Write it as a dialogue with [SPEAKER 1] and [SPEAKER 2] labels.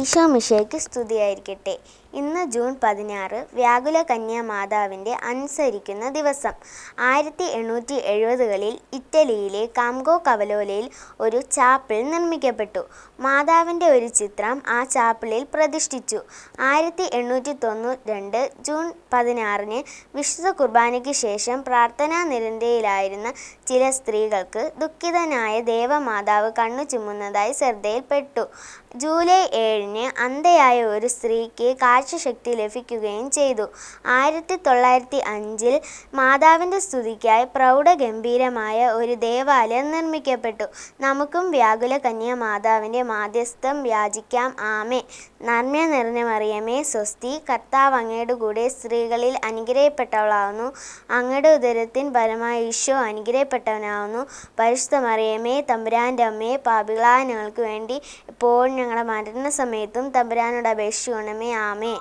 [SPEAKER 1] ഈശോ മിഷേക്ക് സ്തുതിയായിരിക്കട്ടെ. ഇന്ന് ജൂൺ പതിനാറ് വ്യാകുല കന്യാമാതാവിന്റെ അനുസരിക്കുന്ന ദിവസം. ആയിരത്തി എണ്ണൂറ്റി എഴുപതുകളിൽ ഇറ്റലിയിലെ കാംഗോ കവലോലയിൽ ഒരു ചാപ്പിൾ നിർമ്മിക്കപ്പെട്ടു. മാതാവിന്റെ ഒരു ചിത്രം ആ ചാപ്പിളിൽ പ്രതിഷ്ഠിച്ചു. ആയിരത്തി എണ്ണൂറ്റി തൊണ്ണൂറ്റി ജൂൺ പതിനാറിന് വിശുദ്ധ കുർബാനയ്ക്ക് ശേഷം പ്രാർത്ഥനാ നിരന്തയിലായിരുന്ന ചില സ്ത്രീകൾക്ക് ദുഃഖിതനായ ദേവമാതാവ് കണ്ണു ചുമ്മുന്നതായി ശ്രദ്ധയിൽപ്പെട്ടു. ജൂലൈ ഏഴിന് അന്ധയായ ഒരു സ്ത്രീക്ക് കാഴ്ചശക്തി ലഭിക്കുകയും ചെയ്തു. ആയിരത്തി തൊള്ളായിരത്തി അഞ്ചിൽ മാതാവിന്റെ സ്തുതിക്കായി പ്രൗഢഗംഭീരമായ ഒരു ദേവാലയം നിർമ്മിക്കപ്പെട്ടു. നമുക്കും വ്യാകുല കന്യ മാതാവിന്റെ മാധ്യസ്ഥം യാചിക്കാം ആമേ നന്മ നിറഞ്ഞ മറിയമേ സ്വസ്തി കർത്താവ് അങ്ങയുടെ കൂടെ സ്ത്രീകളിൽ അനുഗ്രഹിക്കപ്പെട്ടവളാവുന്നു അങ്ങയുടെ ഉദരത്തിൻ പരമായ ഈശോ അനുഗ്രഹിക്കപ്പെട്ടവനാവുന്നു പരിശുദ്ധ മറിയമേ തമ്പുരാന്റെ അമ്മയെ പാപികളായ ഞങ്ങൾക്ക് വേണ്ടി ഇപ്പോൾ ഞങ്ങളുടെ മരണ സമയത്തും തമ്പുരാനോട് അപേക്ഷിക്കണമേ ആമേ